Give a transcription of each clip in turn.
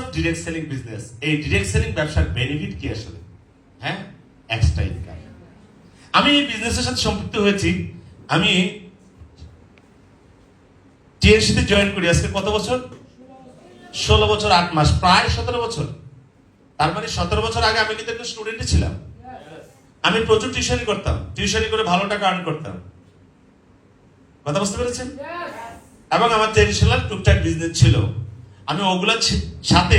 Of direct selling business এই direct selling ব্যবসার benefit কি আসলে? হ্যাঁ? এক্সট্রা ইনকাম আমি এই বিজনেসের সাথে সম্পৃক্ত হয়েছি। আমি টিএনসিতে জয়েন করি আজকে কত বছর? ষোলো বছর আট মাস প্রায় সতেরো বছর। তার মানে সতেরো বছর আগে আমি কিন্তু একটা স্টুডেন্টই ছিলাম। আমি প্রচুর টিউশনই করতাম। টিউশনই করে ভালো টাকা আর্ন করতাম। কথা বুঝতে পেরেছেন? এবং আমার ট্রেডিশনাল টুকটাক বিজনেস ছিল। আমি ওগুলোর সাথে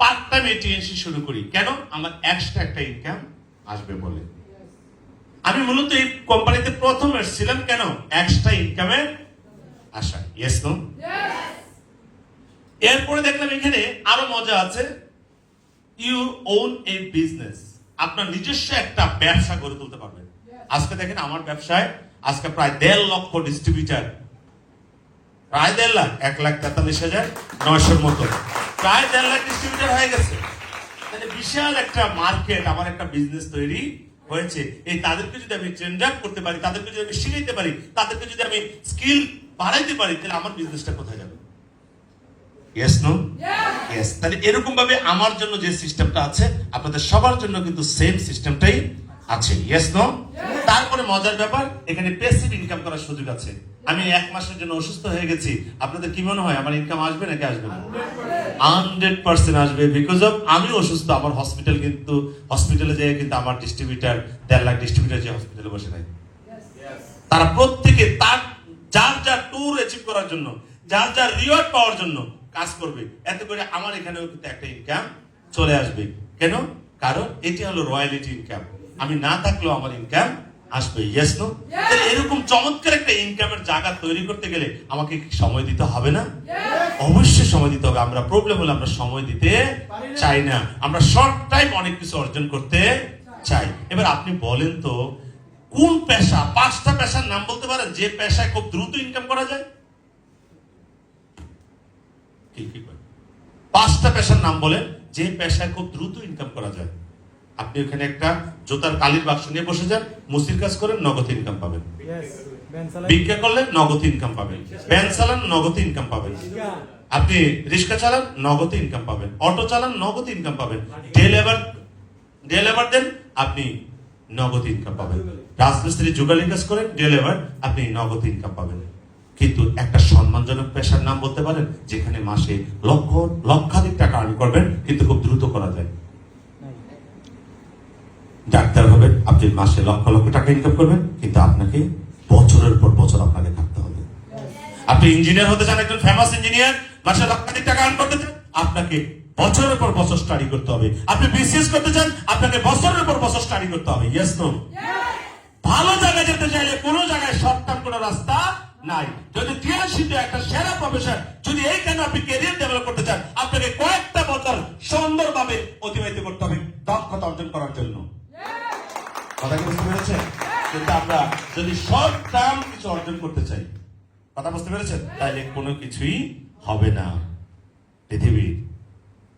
পার্ট টাইম এটিএনসি শুরু করি। কেন? আমার এক্সট্রা একটা ইনকাম আসবে বলে। আমি মূলত এই কোম্পানিতে প্রথম এসেছিলাম। কেন? এক্সট্রা ইনকামের আশা ইয়েস নো এরপরে দেখলাম এখানে আরও মজা আছে। ইউ ওন এ বিজনেস আপনার নিজস্ব একটা ব্যবসা গড়ে তুলতে পারবেন। আজকে দেখেন আমার ব্যবসায় আজকে প্রায় দেড় লক্ষ ডিস্ট্রিবিউটার প্রায় দেড় লাখ এক লাখ তেতাল্লিশ হাজার নয়শোর মতো। প্রায় দেড় লাখ ডিস্ট্রিবিউটার হয়ে গেছে। তাহলে বিশাল একটা মার্কেট আমার একটা বিজনেস তৈরি হয়েছে। এই তাদেরকে যদি আমি ট্রেন্ড আপ করতে পারি তাদেরকে যদি আমি শিখাইতে পারি তাদেরকে যদি আমি স্কিল বাড়াইতে পারি তাহলে আমার বিজনেসটা কোথায় যাবে? ইয়েস নো ইয়েস তাহলে এরকম ভাবে আমার জন্য যে সিস্টেমটা আছে আপনাদের সবার জন্য কিন্তু সেম সিস্টেমটাই আছে। ইয়েস নো তারপরে মজার ব্যাপার এখানে প্যাসিভ ইনকাম করার সুযোগ আছে। আমি এক মাসের জন্য অসুস্থ হয়ে গেছি। আপনাদের কি মনে হয়, আমার ইনকাম আসবে নাকি আসবে না? হান্ড্রেড পার্সেন্ট আসবে বিকজ অফ আমি অসুস্থ, আমার হসপিটাল কিন্তু হসপিটালে যেয়ে কিন্তু আমার ডিস্ট্রিবিউটার দেড় লাখ ডিস্ট্রিবিউটার যে হসপিটালে বসে থাকে। তারা প্রত্যেকে তার, যার যার ট্যুর অ্যাচিভ করার জন্য, যার যার রিওয়ার্ড পাওয়ার জন্য কাজ করবে। এতে করে আমার এখানেও কিন্তু একটা ইনকাম চলে আসবে। কেন? কারণ এটি হলো রয়্যালিটি ইনকাম আমি না থাকলেও আমার ইনকাম আসবে ইয়েস নো এরকম চমৎকার একটা ইনকামের জায়গা তৈরি করতে গেলে আমাকে সময় দিতে হবে না? অবশ্যই সময় দিতে হবে। আমরা প্রবলেম হলে আমরা সময় দিতে চাই না। আমরা শর্ট টাইম অনেক কিছু অর্জন করতে চাই। এবার আপনি বলেন তো কোন পেশা? পাঁচটা পেশার নাম বলতে পারেন যে পেশায় খুব দ্রুত ইনকাম করা যায়? পাঁচটা পেশার নাম বলেন যে পেশায় খুব দ্রুত ইনকাম করা যায়। আপনি ওখানে একটা জোতার কালির বাক্স নিয়ে বসে যান মুসির কাজ করেন নগদ ইনকাম পাবেন। ভিক্ষা করলে নগদ ইনকাম পাবেন। ভ্যান চালান নগদ ইনকাম পাবেন। আপনি রিক্সা চালান নগদ ইনকাম পাবেন। অটো চালান নগদ ইনকাম পাবেন। ডে লেবার ডে লেবার দেন আপনি নগদ ইনকাম পাবেন। রাজমিস্ত্রি যুগালি কাজ করেন ডে লেবার আপনি নগদ ইনকাম পাবেন। কিন্তু একটা সম্মানজনক পেশার নাম বলতে পারেন যেখানে মাসে লক্ষ লক্ষাধিক টাকা আর্ন করবেন কিন্তু খুব দ্রুত করা যায় ডাক্তার হবেন আপনি মাসে লক্ষ লক্ষ টাকা ইনকাম করবেন, কিন্তু আপনাকে বছরের পর বছর আপনাকে থাকতে হবে। আপনি ইঞ্জিনিয়ার হতে চান, একজন ফেমাস ইঞ্জিনিয়ার মাসে লক্ষাধিক টাকা আর্ন করতে চান, আপনাকে বছরের পর বছর স্টাডি করতে হবে। আপনি বিসিএস করতে চান, আপনাকে বছরের পর বছর স্টাডি করতে হবে। ইয়েস নো ভালো জায়গায় যেতে চাইলে কোনো জায়গায় শর্ট কোনো রাস্তা নাই। যদি টিএনসিতে একটা সেরা প্রফেসর যদি এইখানে আপনি ক্যারিয়ার ডেভেলপ করতে চান, আপনাকে কয়েকটা বছর সুন্দরভাবে অতিবাহিত করতে হবে, দক্ষতা অর্জন করার জন্য। কথা বুঝতে পেরেছেন? কিন্তু আমরা যদি শর্ট টার্ম কিছু অর্জন করতে চাই, কথা বুঝতে পেরেছেন? তাহলে কোনো কিছুই হবে না। পৃথিবীর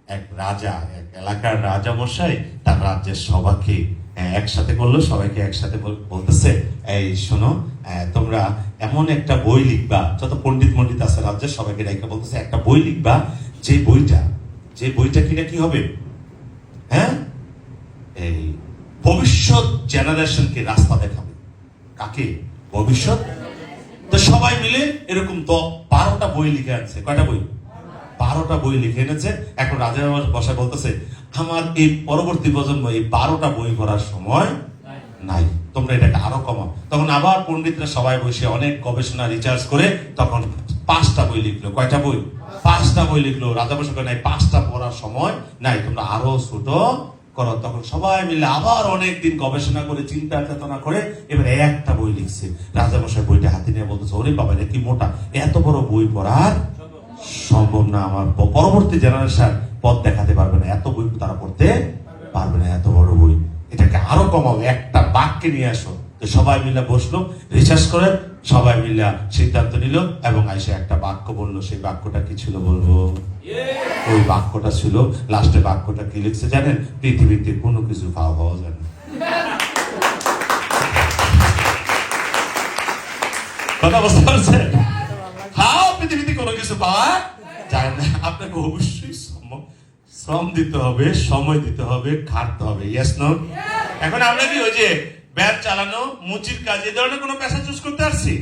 এক রাজা, এক এলাকার রাজা মশাই তার রাজ্যের সবাইকে একসাথে করল সবাইকে একসাথে বল- বলতেছে, এই শোনো তোমরা এমন একটা বই লিখবা। যত পণ্ডিত মন্ডিত আছে রাজ্যের সবাইকে ডাইকা বলতেছে, একটা বই লিখবা, যে বইটা যে বইটা কিনা কি হবে? হ্যাঁ? এই ভবিষ্যৎ জেনারেশনকে রাস্তা দেখাবে। কাকে? ভবিষ্যৎ? তো সবাই মিলে এরকম তো বারোটা বই লিখে আনছে। কয়টা বই? বারোটা বই লিখে এনেছে। এখন রাজা বসা বলতেছে, আমার এই পরবর্তী প্রজন্ম এই বারোটা বই পড়ার সময় নাই। তোমরা এটাকে আরও কমাও। তখন আবার পণ্ডিতরা সবাই বসে অনেক গবেষণা রিচার্জ করে তখন পাঁচটা বই লিখলো। কয়টা বই? পাঁচটা বই লিখলো। রাজা বসে নাই, পাঁচটা পড়ার সময় নাই। তোমরা আরও ছোট করো তখন সবাই মিলে আবার অনেক দিন গবেষণা করে, চিন্তা চেতনা করে এবার একটা বই লিখছে। রাজা মশাই বইটা হাতে নিয়ে বলতেছে, ওরে বাবা কি মোটা? এত বড় বই পড়ার সম্ভব না আমার। পরবর্তী জেনারেশন পথ দেখাতে পারবে না। এত বই তারা পড়তে পারবে না, এত বড় বই। এটাকে আরও কমাবে একটা বাক্যে নিয়ে আসো। সবাই মিলে বসল রিসার্চ করে সবাই মিলে সিদ্ধান্ত নিল এবং আইসে একটা বাক্য বলল। সেই বাক্যটা কি ছিল বলব? ওই বাক্যটা ছিল লাস্টে বাক্যটা কি লিখছে জানেন? পৃথিবীতে কোনো কিছু পাওয়া পাওয়া যায় না। কথা বুঝতে পারছেন? হাও পৃথিবীতে কোনো কিছু পাওয়া যায় না। আপনাকে অবশ্যই শ্রম দিতে হবে, সময় দিতে হবে, খাটতে হবে। ইয়েস নো এখন আমরা কি ওই যে ব্যাট চালানো মুচির কাজ এ ধরনের কোনো পেশা চুজ করতে পারছি